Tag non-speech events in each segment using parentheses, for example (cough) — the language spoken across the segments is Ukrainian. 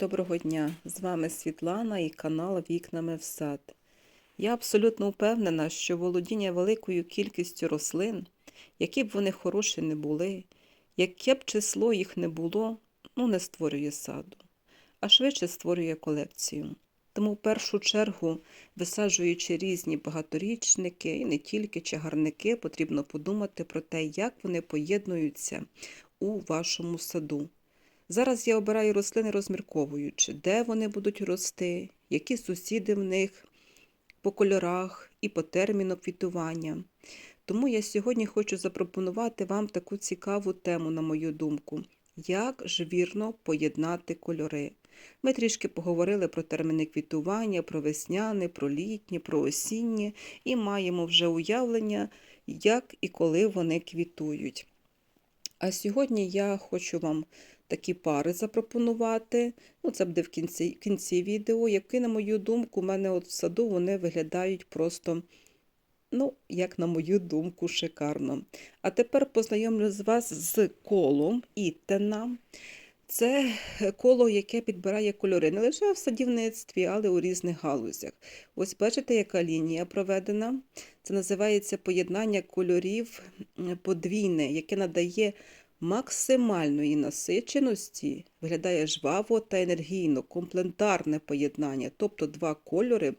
Доброго дня! З вами Світлана і канал Вікнами в сад. Я абсолютно впевнена, що володіння великою кількістю рослин, які б вони хороші не були, яке б число їх не було, ну не створює саду, а швидше створює колекцію. Тому в першу чергу, висаджуючи різні багаторічники і не тільки чагарники, потрібно подумати про те, як вони поєднуються у вашому саду. Зараз я обираю рослини, розмірковуючи, де вони будуть рости, які сусіди в них по кольорах і по терміну квітування. Тому я сьогодні хочу запропонувати вам таку цікаву тему, на мою думку, як ж вірно поєднати кольори. Ми трішки поговорили про терміни квітування, про весняне, про літнє, про осіннє і маємо вже уявлення, як і коли вони квітують. А сьогодні я хочу вам такі пари запропонувати. Ну, це буде в кінці, кінці відео, які, на мою думку, у мене от в саду вони виглядають просто, ну, як на мою думку, шикарно. А тепер познайомлю з вас з колом Іттена. Це коло, яке підбирає кольори не лише в садівництві, але у різних галузях. Ось бачите, яка лінія проведена. Це називається поєднання кольорів подвійне, яке надає максимальної насиченості, виглядає жваво та енергійно, комплементарне поєднання, тобто два кольори,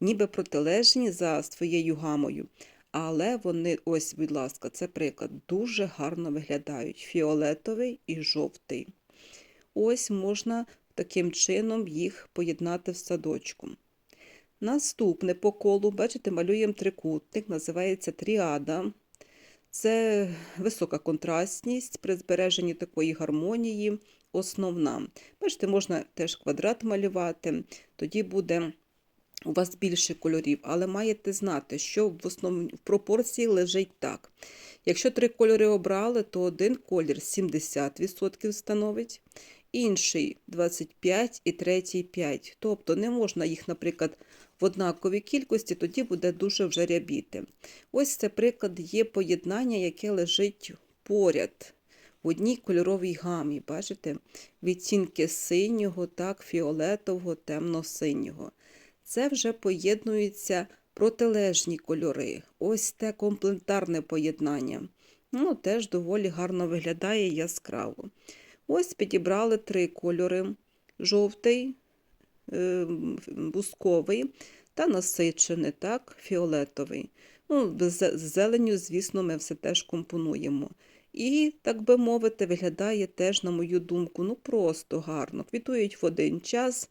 ніби протилежні за своєю гамою. Але вони, ось, будь ласка, це приклад, дуже гарно виглядають: фіолетовий і жовтий. Ось можна таким чином їх поєднати в садочку. Наступне по колу, бачите, малюємо трикутник, називається тріада. Це висока контрастність при збереженні такої гармонії, основна. Бачите, можна теж квадрат малювати, тоді буде у вас більше кольорів, але маєте знати, що в основній в пропорції лежить так. Якщо три кольори обрали, то один колір 70% становить, інший 25 і третій 5. Тобто не можна їх, наприклад, в однаковій кількості, тоді буде дуже вже рябіти. Ось це приклад є поєднання, яке лежить поряд в одній кольоровій гамі. Бачите? Відтінки синього, так, фіолетового, темно-синього. Це вже поєднуються протилежні кольори. Ось те комплементарне поєднання. Ну, Теж доволі гарно виглядає яскраво. Ось підібрали три кольори: жовтий, бусковий та насичений, так, фіолетовий. Ну, З зеленю, звісно, ми все теж компонуємо. І, так би мовити, виглядає теж, на мою думку, ну просто гарно. Квітують в один час.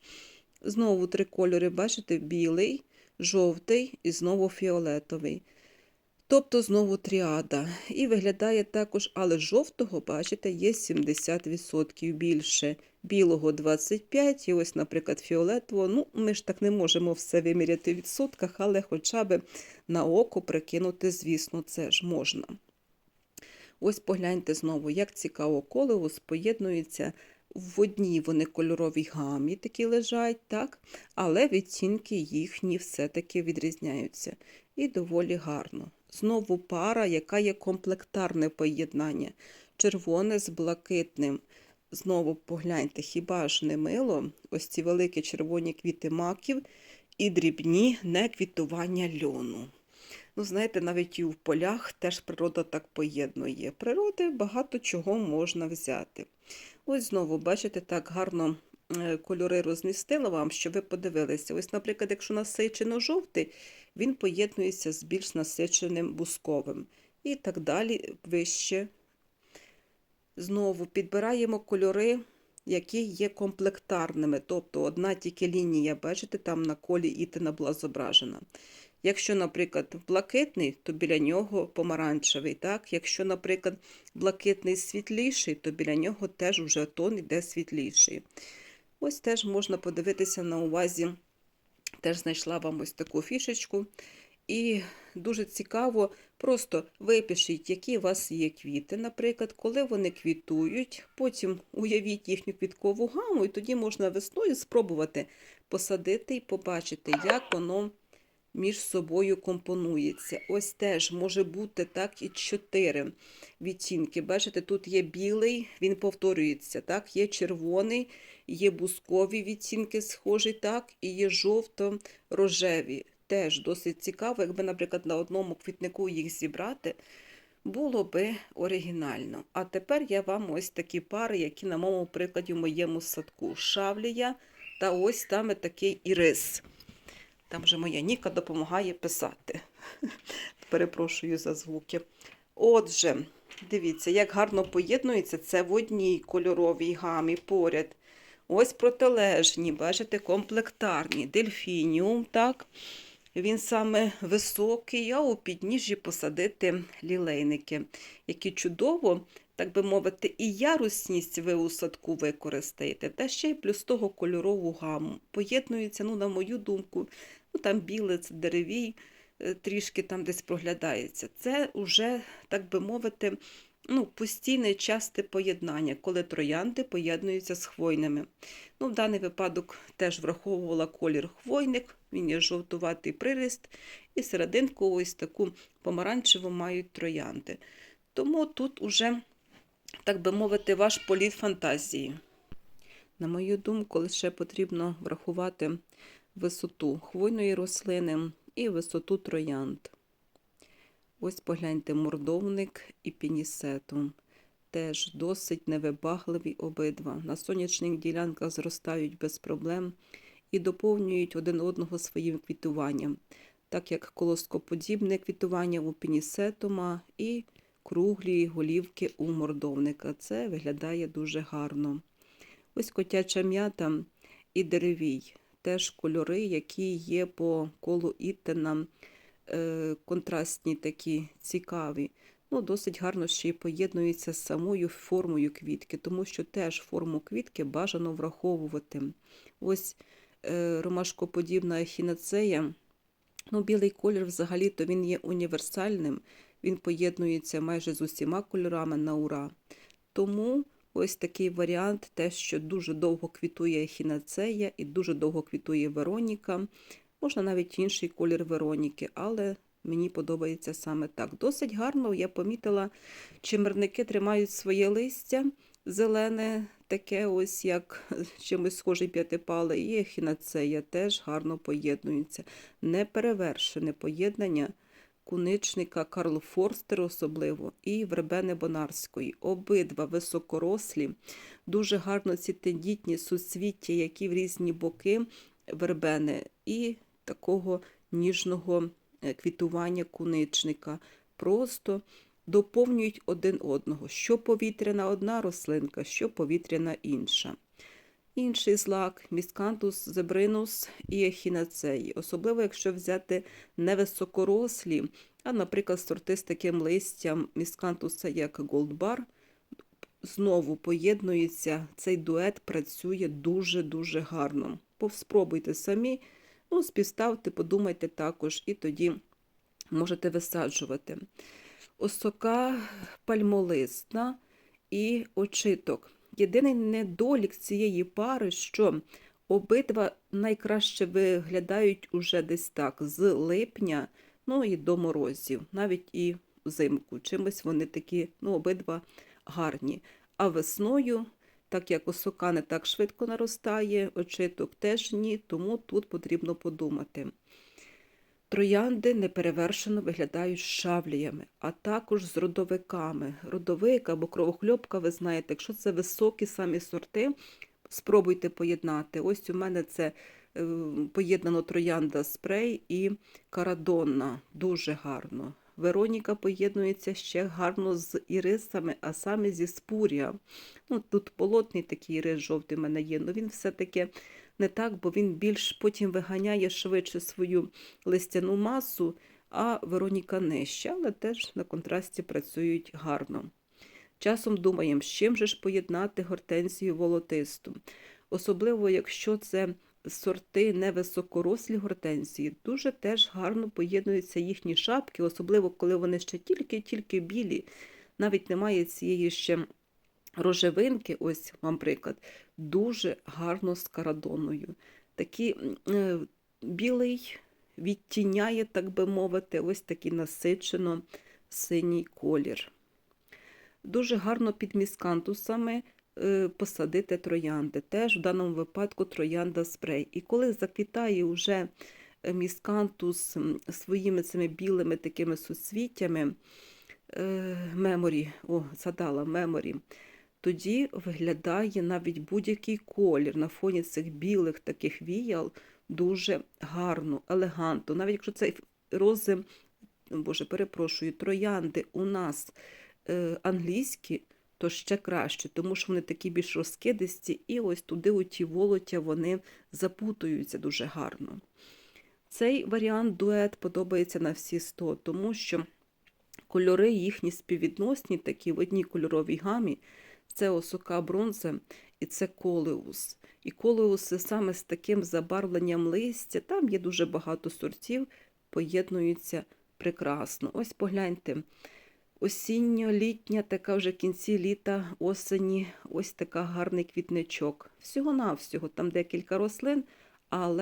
Знову три кольори, бачите, білий, жовтий і знову фіолетовий. Тобто знову тріада. І виглядає також, але жовтого, бачите, є 70% більше, білого 25%, і ось, наприклад, фіолетового. Ну, ми ж так не можемо все виміряти в відсотках, але хоча б на око прикинути, звісно, це ж можна. Ось погляньте знову, як цікаво колево поєднується в одній вони кольоровій гамі такі лежать, так? але відтінки їхні все-таки відрізняються. І доволі гарно. Знову пара, яка є комплектарне поєднання. Червоне з блакитним. Знову погляньте, хіба ж не мило? Ось ці великі червоні квіти маків і дрібні неквітування льону. Ну, знаєте, навіть і в полях теж природа так поєднує. Природи багато чого можна взяти. Ось знову, бачите, так гарно кольори розмістила вам, щоб ви подивилися. Ось, наприклад, якщо насичено жовтий, він поєднується з більш насиченим бусковим. І так далі вище. Знову підбираємо кольори, які є комплектарними. Тобто одна тільки лінія, бачите, там на колі ітина була зображена. Якщо, наприклад, блакитний, то біля нього помаранчевий. Так? Якщо, наприклад, блакитний світліший, то біля нього теж вже тон йде світліший. Ось теж можна подивитися на увазі, теж знайшла вам ось таку фішечку. І дуже цікаво, просто випишіть, які у вас є квіти, наприклад, коли вони квітують, потім уявіть їхню квіткову гаму, і тоді можна весною спробувати посадити і побачити, як воно між собою компонується. Ось теж може бути так і чотири відтінки. Бачите, тут є білий, він повторюється. Так, є червоний, є бускові відтінки, схожі, так, і є жовто-рожеві. Теж досить цікаво, якби, наприклад, на одному квітнику їх зібрати, було би оригінально. А тепер я вам ось такі пари, які на моєму прикладі в моєму садку. Шавлія та ось там такий ірис. Там вже моя Ніка допомагає писати. (laughs) Перепрошую за звуки. Отже, дивіться, як гарно поєднується це в одній кольоровій гамі поряд. Ось протилежні, бачите, комплектарні. Дельфініум, так. Він саме високий, а у підніжжі посадити лілейники, які чудово, так би мовити, і ярусність ви у садку використаєте, та ще й плюс того кольорову гаму. Поєднується, ну, на мою думку, ну там біле, це деревій, е, трішки там десь проглядається. Це вже, так би мовити, ну, постійне часте поєднання, коли троянди поєднуються з хвойними. Ну, в даний випадок теж враховувала колір хвойник, він є жовтуватий приріст, і серединку ось таку помаранчеву мають троянди. Тому тут уже, так би мовити, ваш політ фантазії. На мою думку, лише потрібно врахувати висоту хвойної рослини і висоту троянд. Ось погляньте мордовник і пінісетум. Теж досить невибагливі обидва. На сонячних ділянках зростають без проблем і доповнюють один одного своїм квітуванням, так як колоскоподібне квітування у пінісетума і круглі голівки у мордовника. Це виглядає дуже гарно. Ось котяча м'ята і деревій. Теж кольори, які є по колу Іттена, е, контрастні такі цікаві. Ну, Досить гарно ще й поєднується з самою формою квітки, тому що теж форму квітки бажано враховувати. Ось е, ромашкоподібна ехінацея. Ну, білий колір взагалі-то він є універсальним, він поєднується майже з усіма кольорами на ура. Тому ось такий варіант, те, що дуже довго квітує ехінацея і дуже довго квітує Вероніка. Можна навіть інший колір Вероніки, але мені подобається саме так. Досить гарно я помітила, чимерники тримають своє листя зелене, таке ось як (laughs) чимось схожий п'ятипале, і ехінацея теж гарно поєднуються. Неперевершене поєднання куничника Карл Форстер особливо і вербени Бонарської. Обидва високорослі, дуже гарно ці тендітні суцвіття, які в різні боки вербени, і такого ніжного е, квітування куничника. Просто доповнюють один одного, що повітряна одна рослинка, що повітряна інша. Інший злак міскантус зебринус і ехінацеї, особливо якщо взяти невисокорослі, а, наприклад, сорти з таким листям міскантуса, як голдбар, знову поєднується, цей дует працює дуже-дуже гарно. Спробуйте самі, ну, співставте, подумайте також, і тоді можете висаджувати. Осока пальмолисна і очиток. Єдиний недолік цієї пари, що обидва найкраще виглядають уже десь так з липня, ну і до морозів, навіть і взимку. Чимось вони такі, ну, обидва гарні. А весною, так як осока не так швидко наростає, очиток теж ні, тому тут потрібно подумати. Троянди неперевершено виглядають шавліями, а також з родовиками. Родовик або кровохльопка, ви знаєте, якщо це високі самі сорти, спробуйте поєднати. Ось у мене це е, поєднано троянда спрей і карадонна. Дуже гарно. Вероніка поєднується ще гарно з ірисами, а саме зі спурія. Ну, Тут полотний такий ірис жовтий в мене є, але він все-таки не так, бо він більш потім виганяє швидше свою листяну масу, а Вероніка нижче, але теж на контрасті працюють гарно. Часом думаємо, з чим же ж поєднати гортензію волотисту. Особливо, якщо це сорти невисокорослі гортензії, дуже теж гарно поєднуються їхні шапки, особливо коли вони ще тільки-тільки білі, навіть немає цієї ще рожевинки, ось вам приклад, дуже гарно з карадоною. Такий е, білий відтіняє, так би мовити, ось такий насичено синій колір. Дуже гарно під міскантусами е, посадити троянди. Теж в даному випадку троянда спрей. І коли заквітає вже е, міскантус своїми цими білими такими суцвіттями, е, меморі, о, згадала меморі, тоді виглядає навіть будь-який колір на фоні цих білих таких віял дуже гарно, елегантно. Навіть якщо це рози, боже, перепрошую, троянди у нас е, англійські, то ще краще, тому що вони такі більш розкидисті, і ось туди у ті волоття вони запутуються дуже гарно. Цей варіант дует подобається на всі 100, тому що кольори їхні співвідносні, такі в одній кольоровій гамі. Це осока бронза і це колеус. І колеуси саме з таким забарвленням листя, там є дуже багато сортів, поєднуються прекрасно. Ось погляньте, осінньо-літня, така вже кінці літа, осені, ось така гарний квітничок. Всього-навсього, там декілька рослин, але